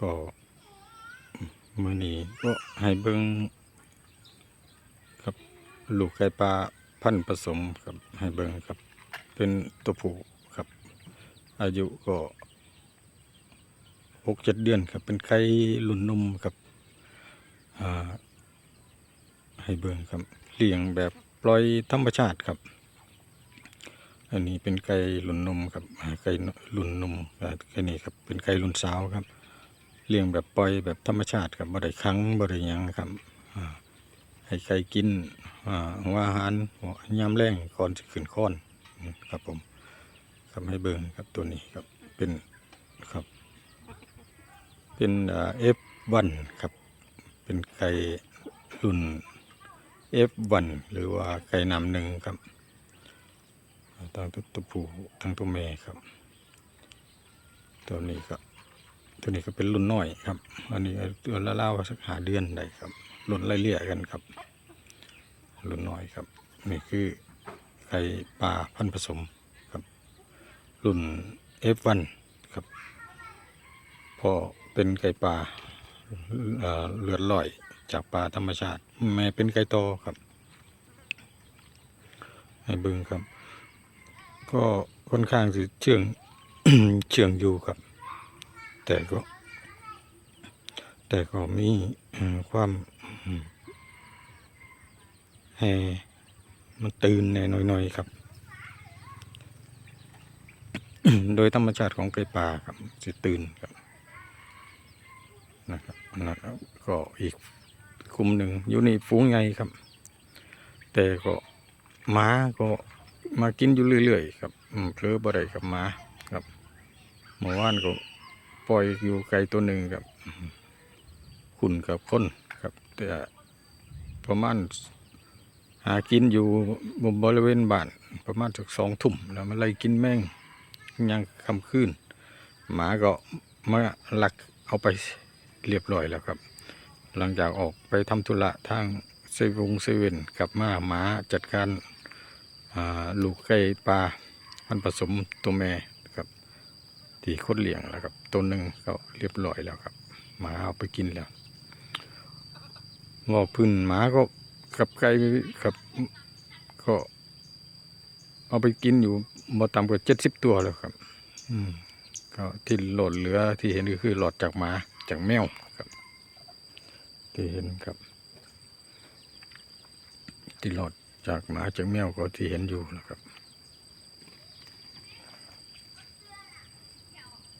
ก็มือนี้ก็ให้เบิ่งครับลูกไก่ปลาพันผสมครับให้เบิ่งครับ เป็นตัวผู้ครับ อายุก็หกเจ็ดเดือนครับ เป็นไก่รุ่นนมครับให้เบิ่งครับเลี้ยงแบบปล่อยธรรมชาติครับ อันนี้เป็นไก่รุ่นนมครับไก่รุ่นนมไก่นี่ครับเป็นไก่รุ่นสาวครับ เลี้ยงแบบปล่อยแบบธรรมชาติครับบ่ได้คังบ่ได้ยังครับให้ไก่กินอ่าหัวอาหารยามแรงก่อนสิขึ้นค้อนครับผมครับให้เบิ่งครับตัวนี้ครับเป็นครับ เป็นเอฟวันครับ เป็นไก่รุ่นเอฟวันหรือว่าไก่นำหนึ่งครับทั้งตัวผู้ทั้งตัวแม่ครับ ตัวนี้ก็ ตัวนี้ก็เป็นรุ่นน้อยครับ อันนี้ตัวละเล่าสักหาเดือนได้ครับรุ่นไล่เลี่ยกันครับรุ่นน้อยครับ นี่คือไก่ปลาพันผสมครับ รุ่น F1 ครับ พอเป็นไก่ปลาเอ่อเลือดลอยจากปลาธรรมชาติแม่เป็นไก่โตครับ ให้บิ่งครับ ก็ค่อนข้างสิเชื่องเชื่องอยู่ครับ แต่ก็ แต่ก็มีความอืมให้มันตื่นแน่น่อยๆครับ โดยธรรมชาติของไก่ป่าครับสิตื่นครับนะครับนะครับก็อีกกลุ่มหนึ่งอยู่ในฝูงไงครับ แต่ก็หมาก็มากินอยู่เรื่อยๆครับอืมเพลอบ่ได้กับหมาครับเมื่อวานก็ ปล่อยอยู่ไก่ตัวหนึ่งครับขุนกับคนครับ แต่ประมาณหากินอยู่บริเวณบ้านประมาณสักสองทุ่มแล้วมันไล่กินแมงยังคำคืนหมาก็มาลักเอาไปเรียบร้อยแล้วครับ หลังจากออกไปทำธุระทางเซเวงเซเว่นกลับมาหมาจัดการลูกไก่ปลามันผสมตัวแม่ ที่คดเลี้ยงแล้วครับตัวหนึ่งก็เรียบร้อยแล้วครับหมาเอาไปกินแล้วงอพื้นหมาก็กับไก่กับก็เอาไปกินอยู่บ่ต่ำกว่าเจ็ดสิบตัวแล้วครับ อืมก็ที่หลดเหลือที่เห็นก็คือหลอดจากหมาจากแมวครับ ที่เห็นครับ ที่หลอดจากหมาจากแมวก็ที่เห็นอยู่นะครับนะครับ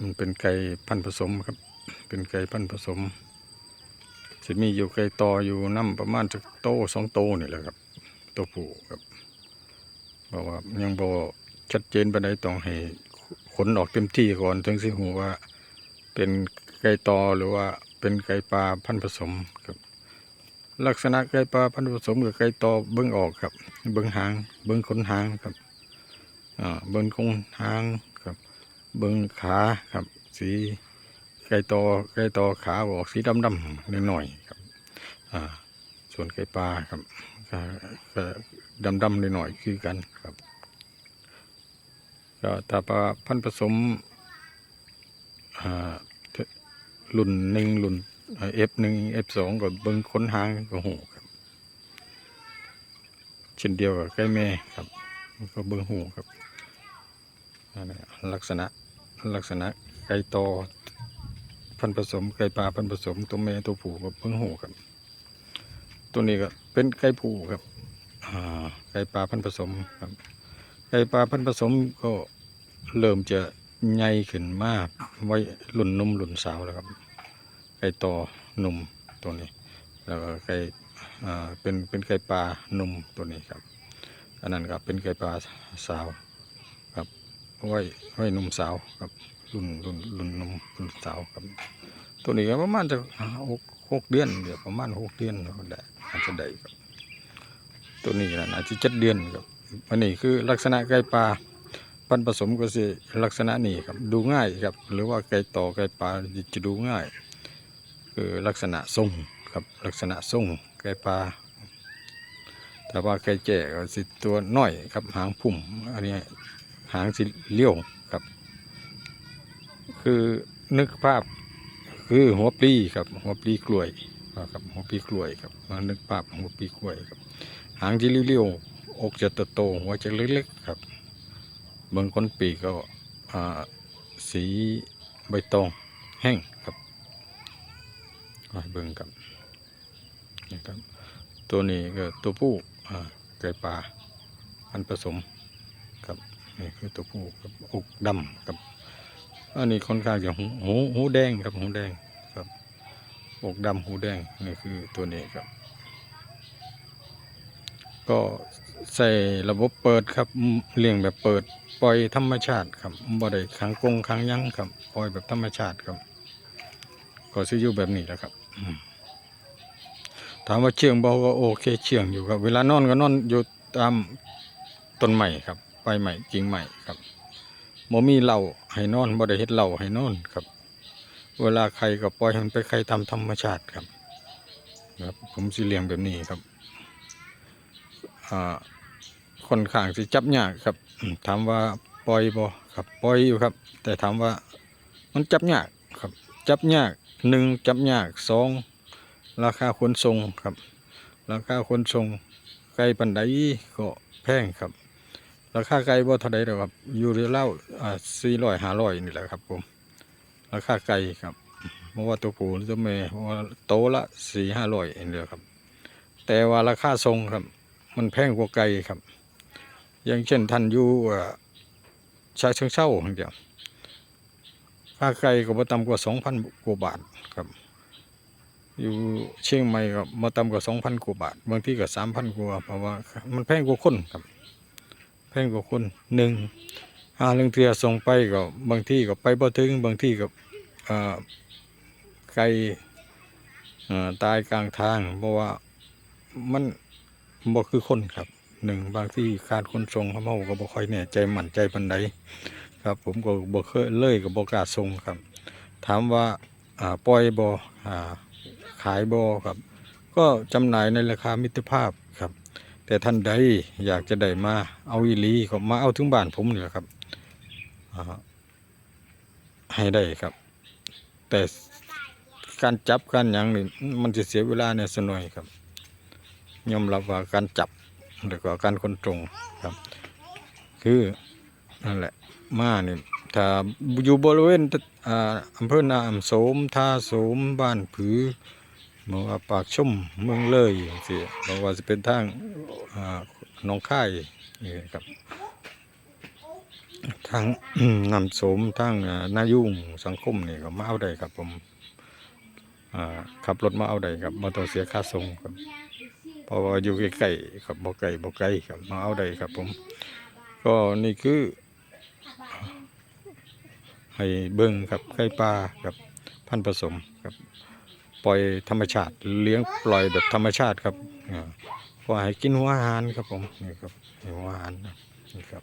มันเป็นไก่พันผสมครับ เป็นไก่พันผสมจะมีอยู่ไก่ต่ออยู่น้ำประมาณสักโตสองโตนี่แหละครับ ตัวผู้ครับบอกว่ายังบอชัดเจนไปไหนต้องให้ขนออกเต็มที่ก่อนถึงสิหูว่า เป็นไก่ตอหรือว่าเป็นไก่ปลาพันผสมครับ ลักษณะไก่ปลาพันผสมกับไก่ตอเบิ้งออกครับ เบิ้งหาง เบิ้งขนหางครับ เบิ้งคงหางครับ เบิ้งขาครับ สีไก่ตอไก่ตอขาออกสีดำดำๆหน่อยครับส่วนไก่ปลาครับก็ก็ดำดำๆหน่อยคือกันครับก็ถ้าปลาพันผสมรุ่นหนึ่งรุ่นเอฟหนึ่งเอฟสองก็เบิ้งค้นหางก็หูครับเช่นเดียวกับไก่แม่ครับ ก็เบิ้งหูครับนั่นแหละลักษณะลักษณะไก่ตอพันผสมไก่ปลาพันผสมตัวแม่ตัวผู้ก็เบิ้งหูครับ ตัวนี้ก็เป็นไก่ผูครับไก่ปลาพันผสมครับไก่ปลาพันผสมก็เริ่มจะใหญ่ขึ้นมากไว้รุ่นนมรุ่นสาวแล้วครับไก่ต่อหนุ่มตัวนี้แล้วก็ไก่เป็นเป็นไก่ปลาหนุ่มตัวนี้ครับ อันนั้นครับเป็นไก่ปลาสาวครับไว้ไว้หนุ่มสาวครับรุ่นรุ่นรุ่นนมรุ่นสาวครับ ตัวนี้ก็ประมาณจะหกหกเดือนเดี๋ยวประมาณหกเดือนเนาะอาจจะได้ครับ ตัวนี้นะอาจจะเจ็ดเดือนครับอันนี้คือลักษณะไก่ปลาพันผสมก็สิลักษณะนี้ครับดูง่ายครับ หรือว่าไก่ต่อไก่ปลาจะดูง่าย คือลักษณะทรงครับลักษณะทรงไก่ปลา แต่ว่าไก่แก่ก็สิตัวน้อยครับหางพุ่มอันนี้หางสิเลี้ยวครับ คือนึกภาพคือหัวปลีครับ หัวปลีกล้วยครับหัวปลีกล้วยครับมานึกภาพหัวปลีกล้วยครับ หางที่เรียวๆอกจะโตหัวจะเล็กๆครับเบื้องก้นปีก็อ่าสีใบตองแห้งครับเบิ่งครับนี่ครับตัวนี้ก็ตัวผู้ ไก่ป่าอันผสมครับนี่คือตัวผู้ครับอกดำครับอันนี้ค่อนข้างจะหูหูหูแดงครับหูแดงครับ อกดำหูแดงนี่คือตัวนี้ครับ ก็ใส่ระบบเปิดครับเลี้ยงแบบเปิดปล่อยธรรมชาติครับบ่ได้ขังกรงขังยังครับปล่อยแบบธรรมชาติครับ ก็สิอยู่แบบนี้แหละครับอืม ถามว่าเชื่องบ่ก็โอเคเชื่องอยู่ครับ เวลานอนก็นอนอยู่ตามต้นใหม่ครับใบใหม่กิ่งใหม่ครับบ่มีเหล่าให้นอนบ่ได้เฮ็ดเหล่าให้นอนครับ เวลาใครก็ปล่อยมันไปใครทำธรรมชาติครับครับ ผมสิเลี้ยงแบบนี้ครับอ่าค่อนข้างสิจับยากครับถามว่าปล่อยบ่ครับปล่อยอยู่ครับ แต่ถามว่ามันจับยากครับ จับยากหนึ่งจับยากสอง ราคาขนส่งครับ ราคาขนส่งไกลปันใดก็แพงครับ ราคาไก่บ่เท่าใดหรอกครับอยู่เรียวเล่าอ่าสี่ร้อยห้าร้อยนี่แหละครับผมราคาไก่ครับเพราะว่าตัวผู้หรือตัวแม่เพราะว่าโตละสี่ห้าร้อยเองเดียวครับ แต่ว่าราคาทรงครับ มันแพงกว่าไก่ครับ อย่างเช่นท่านอยู่อ่าชาเชิงเช่าอย่างเดียวค่าไก่ก็บ่ต่ำกว่าสองพันกว่าบาทครับ อยู่เชียงใหม่ก็บ่ต่ำกว่าสองพันกว่าบาท บางที่ก็สามพันกว่าเพราะว่ามันแพงกว่าคนครับ แพงกว่าคนหนึ่งหาเรื่องเทือส่งไปก็บางที่ก็ไปบ่ถึงบางที่ก็ไก่ตายกลางทาง เพราะว่ามันบ่คือคนครับหนึ่งบางที่การขนส่งเขาเมาก็บ่ค่อยแน่ยใจหมั่นใจปานใดครับ ผมก็บ่เคยเลยก็บ่กล้าส่งครับ ถามว่าอ่าปล่อยบ่อ่า ขายบ่ครับ ก็จำหน่ายในราคามิตรภาพครับ แต่ท่านใดอยากจะได้มาเอาอีลีก็มาเอาถึงบ้านผมนี่แหละครับให้ได้ครับ แต่การจับการยังนี่มันจะเสียเวลาเนี่ยสน่อยครับยอมรับว่าการจับแล้วก็การคนตรงครับ คือนั่นแหละมาเนี่ยถ้าอยู่บริเวณอ่าอำเภอนาอำโสมท่าโสมบ้านผือ มองว่าปากชุ่มเมืองเลยสิบอกว่าจะเป็นทางน้องค่ายนี่ครับทางนำโสมทางอ่านายุ่งสังคมนี่ก็มาเอาได้ครับผมขับรถมาเอาได้ครับมาต้องเสียค่าส่งครับเพราะว่าอยู่ใกล้ๆครับบ่ไกลบ่ไกลครับมาเอาได้ครับผม ก็นี่คือ ให้เบิ่งครับไข่ปลากับพันผสมครับ ปล่อยธรรมชาติเลี้ยงปล่อยแบบธรรมชาติครับอ่าก็ให้กินหัวอาหารครับผมนี่ครับหัวอาหารนะนี่ครับ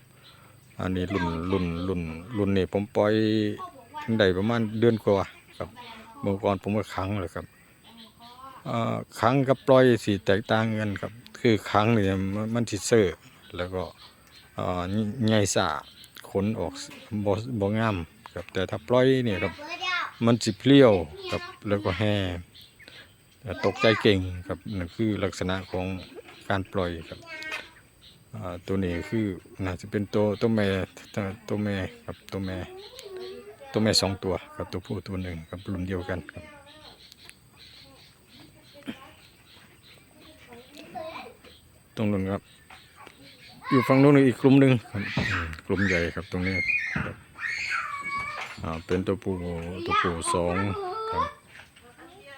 อันนี้รุ่นรุ่นรุ่นรุ่นนี่ผมปล่อยได้ประมาณเดือนกว่าครับเมื่อก่อนผมก็ขังเลยครับอ่าขังกับปล่อยสีแตกต่างกันครับ คือขังเนี่ยมันมันสิเซอร์แล้วก็อ่าใหญ่สาขนออกบ่บ่งามครับแต่ถ้าปล่อยเนี่ยครับ มันสิเพลี้ยวครับแล้วก็แห่ตกใจเก่งครับนั่นคือลักษณะของการปล่อยครับตัวนี้คือน่าจะเป็นตัวตัวแม่ตัวตัวแม่ครับตัวแม่ตัวแม่สองตัวกับตัวผู้ตัวหนึ่งครับรุ่นเดียวกันครับตรงนู้นครับ อยู่ฝั่งนู้นอีกกลุ่มหนึ่งครับกลุ่มใหญ่ครับตรงนี้ครับ อ่าเป็นตัวผู้ตัวผู้สองครับ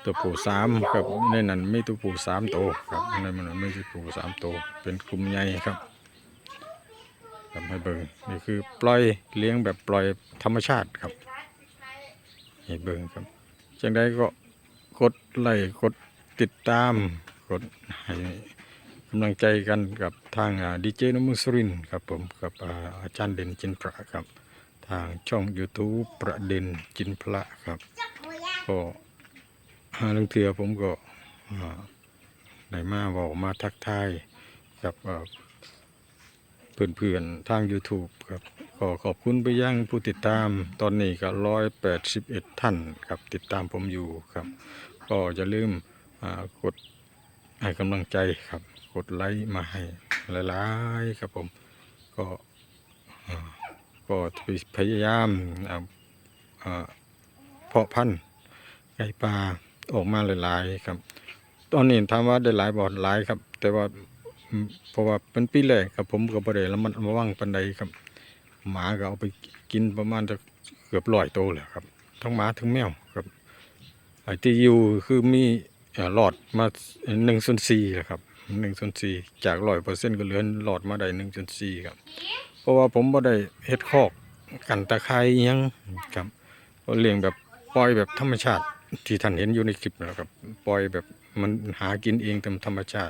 ตัวผู้สามครับในนั้นมีตัวผู้สามตัวครับในมันมีตัวผู้สามตัวเป็นกลุ่มใหญ่ครับทำให้เบิ่งนี่คือปล่อยเลี้ยงแบบปล่อยธรรมชาติครับให้เบิ่งครับจังใดก็กดไลค์กดติดตามกดให้กำลังใจกันกับทางดีเจนมุสรินครับผมกับอาจารย์เด่นจินพระครับ ทางช่อง YouTube ประเด็นจินพระครับ ก็หาเรื่องเทือผมก็อ่าได้มาบอกมาทักทายกับอ่าเพื่อนๆทาง YouTube ครับก็ขอบคุณไปยังผู้ติดตามตอนนี้ก็181ท่านครับติดตามผมอยู่ครับ ก็อย่าลืมอ่ากดให้กำลังใจครับ กดไลค์มาให้หลายๆครับผมก็อ่า ก็พยายามเพาะพันธุ์ไก่ปลาออกมาหลายๆครับ ตอนนี้ถามว่าได้หลายบ่หลายครับ แต่ว่าเพราะว่าเป็นปีแรกครับผมก็บ่ได้แล้วมันระวังปานใดครับ หมาก็เอาไปกินประมาณจะเกือบร้อยโตวแล้วครับ ทั้งหมาทั้งแมวครับไอ้ที่อยู่คือมีหลอดมาหนึ่งส่วนสี่ครับหนึ่งส่วนสี่จากร้อยเปอร์เซ็นต์ก็เหลือหลอดมาได้หนึ่งส่วนสี่ครับ เพราะว่าผมบ่ได้เฮ็ดคอกกันตะไคร้อิหยังครับก็เลี้ยงแบบปล่อยแบบธรรมชาติที่ท่านเห็นอยู่ในคลิปนะครับปล่อยแบบมันหากินเองตามธรรมชาติ